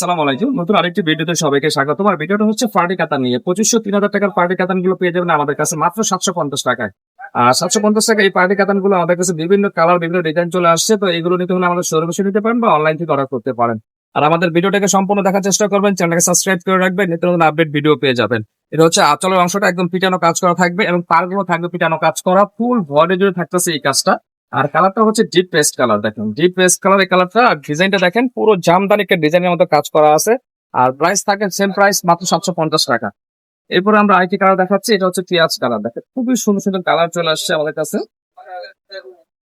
সালাম আলাইকুম। নতুন আরেকটি ভিডিওতে সবাইকে স্বাগত আর ভিডিওটা হচ্ছে পার্টি কাতান নিয়ে। পঁচিশশো তিন হাজার টাকার পার্টি কাতানগুলো পেয়ে যাবেন আমাদের কাছে মাত্র সাতশো পঞ্চাশ টাকায়। আর সাতশো পঞ্চাশ টাকা এই পার্টি কাতানগুলো আমাদের কাছে বিভিন্ন কালার বিভিন্ন ডিজাইন চলে আসছে। তো এগুলো নিতে হলে আমাদের শোরুমে এসে নিতে পারেন বা অনলাইন থেকে অর্ডার করতে পারেন। আর আমাদের ভিডিওটাকে সম্পূর্ণ দেখার চেষ্টা করবেন। চ্যানেলকে সাবস্ক্রাইব করে রাখবেন। নিত্য নতুন আপডেট ভিডিও পেয়ে যাবেন। এটা হচ্ছে আচলের অংশটা। একদম পিটানো কাজ করা থাকবে এবং পারগুলো থাকবে পিটানো কাজ করা। ফুল বডি জুড়ে থাকতেছে এই কাজটা। আর কালারটা হচ্ছে ডিপ পেস্ট কালার দেখেন। ডিপ পেস্ট কালার এই কালারটা, আর ডিজাইনটা দেখেন, পুরো জামদানি একটা ডিজাইনের মতো কাজ করা আছে। আর প্রাইস থাকে সেম প্রাইস মাত্র সাতশো পঞ্চাশ টাকা। এরপরে আমরা আইটি কালার দেখাচ্ছি, এটা হচ্ছে পেঁয়াজ কালার দেখেন, খুবই সুন্দর সুন্দর কালার চলে আসছে আমাদের কাছে।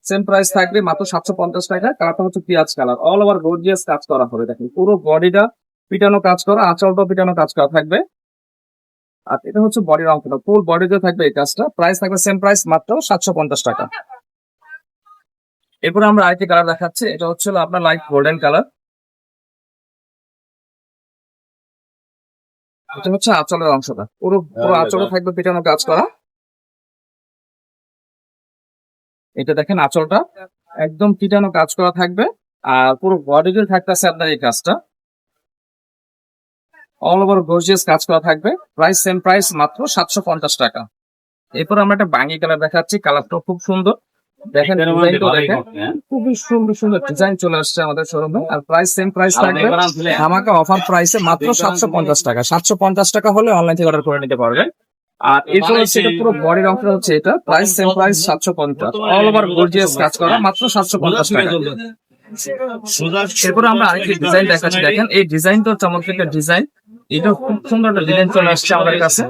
সেম প্রাইস থাকবে মাত্র সাতশো পঞ্চাশ টাকা। কালারটা হচ্ছে পেঁয়াজ কালার অল ওভার গর্জিয়াস কাজ করা হবে, দেখেন। পুরো বডিটা পিটানো কাজ করা, আঁচলটাও পিটানো কাজ করা থাকবে। আর এটা হচ্ছে বডির অংশটা ফুল বডিতে থাকবে এই কাজটা। প্রাইস থাকবে সেম প্রাইস মাত্র সাতশো পঞ্চাশ টাকা। এরপরে আমরা আরেকটি কালার দেখাচ্ছি এটা হচ্ছে আপনার লাইট গোল্ডেন কালার এটা হচ্ছে আঁচলের অংশটা। পুরো পুরো আঁচলে থাকবে পিটানো কাজ করা। এটা দেখেন আঁচলটা। একদম পিটানো কাজ করা থাকবে। আর পুরো বডি জুড়ে থাকতেছে আপনার এই কাজটা। অল ওভার গর্জিয়াস কাজ করা থাকবে। প্রাইস সেম প্রাইস মাত্র সাতশো পঞ্চাশ টাকা। এরপর আমরা একটা বাঙ্গি কালার দেখাচ্ছি। কালারটাও খুব সুন্দর। দেখেন দেখেন খুবই সুন্দর সুন্দর ডিজাইন চলে আসছে আমাদের শোরুমে আর প্রাইস সেম প্রাইস থাকবে। আমাকে অফার প্রাইসে মাত্র সাতশো পঞ্চাশ টাকা। সাতশো পঞ্চাশ টাকা হলে অনলাইন থেকে অর্ডার করে নিতে পারবেন। আর এরপর হচ্ছে এটা পুরো বডির অংশটা হচ্ছে এটা। প্রাইস সেম প্রাইস সাতশো পঞ্চাশ। অল ওভার গর্জিয়াস কাজ করা মাত্র সাতশো পঞ্চাশ টাকা এরপর আমরা আরেকটি ডিজাইন দেখাচ্ছি। দেখেন এই ডিজাইন তো চমৎকার ডিজাইন এটা খুব সুন্দর একটা ডিজাইন চলে আসছে আমাদের কাছে।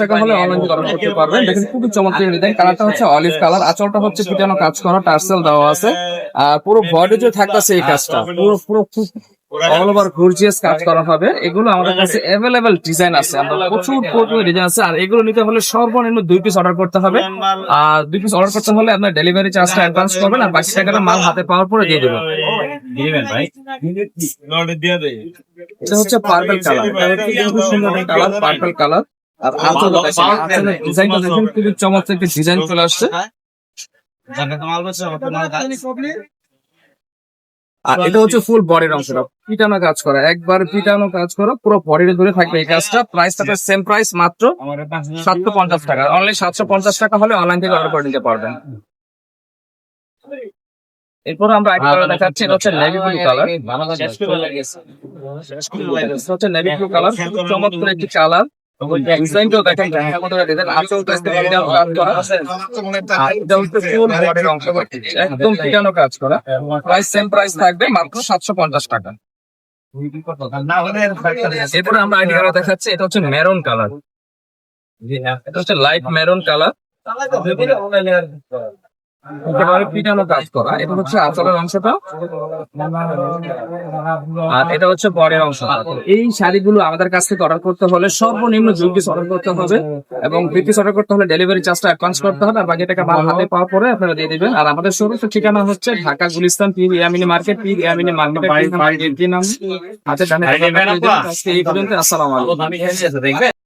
টাকা হলে অনলাইন করতে পারবেন। খুবই চমৎকার কালারটা হচ্ছে অলিভ কালার আঁচলটা হচ্ছে পিটানো কাজ করা। টার্সেল দেওয়া আছে। আর পুরো বডি যে থাকতেছে এই কাজটা। পুরো পুরো অল ওভার গর্জিয়াস কাজ করা হবে। এগুলো আমাদের কাছে অ্যাভেলেবেল ডিজাইন আছে। আমরা প্রচুর প্রচুর ডিজাইন আছে। আর এগুলো নিতে হলে সর্বনিম্ন দুই পিস অর্ডার করতে হবে। আর দুই পিস অর্ডার করতে হলে আপনার ডেলিভারি চার্জটা অ্যাডভান্স করবেন আর বাকি টাকাটা মাল হাতে পাওয়ার পরে দিয়ে দেবেন। এটা হচ্ছে পার্পল কালার খুব সুন্দর কালার পার্পল কালার আর আঁচল ডিজাইনটা দেখেন খুবই চমৎকার একটা ডিজাইন চলে আসছে। আর এটা হচ্ছে ফুল বডির অংশটা। পিটানো কাজ করা। একবার পিটানো কাজ করা পুরো বডির ধরে থাকবে এই কাজটা। প্রাইস থাকবে সেম প্রাইস মাত্র সাতশো পঞ্চাশ টাকা। অনলি সাতশো পঞ্চাশ টাকা হলে অনলাইন থেকে অর্ডার করে নিতে পারবেন। এরপর আমরা আরেকটা কালার দেখাচ্ছি। এটা হচ্ছে নেভি ব্লু কালার হচ্ছে নেভি ব্লু কালার চমৎকার একটি কালার একদম কাজ করা। কাজ প্রাইস সেম প্রাইস থাকবে মাত্র সাতশো পঞ্চাশ টাকা। এরপরে আমরা আইডি কালার দেখাচ্ছি এটা হচ্ছে মেরুন কালার এটা হচ্ছে লাইট মেরুন কালার পিটানো কাজ করা এটা হচ্ছে আঁচলের অংশটা আর এটা হচ্ছে বরের অংশ এই শাড়িগুলো আমাদের কাছ থেকে অর্ডার করতে হলে সর্বনিম্ন দুই পিস অর্ডার করতে হবে এবং দুই পিস অর্ডার করতে হলে ডেলিভারি চার্জটা অ্যাডভান্স করতে হবে আর বাকি টাকা মাল হাতে পাওয়ার পরে আপনারা দিয়ে দিবেন আর আমাদের শোরুম ঠিকানা হচ্ছে ঢাকা গুলিস্তান পীর ইয়ামিনী মার্কেট পীর ইয়ামিনী মার্কেট নাম হাতে ডানে এই পর্যন্ত আসসালামু আলাইকুম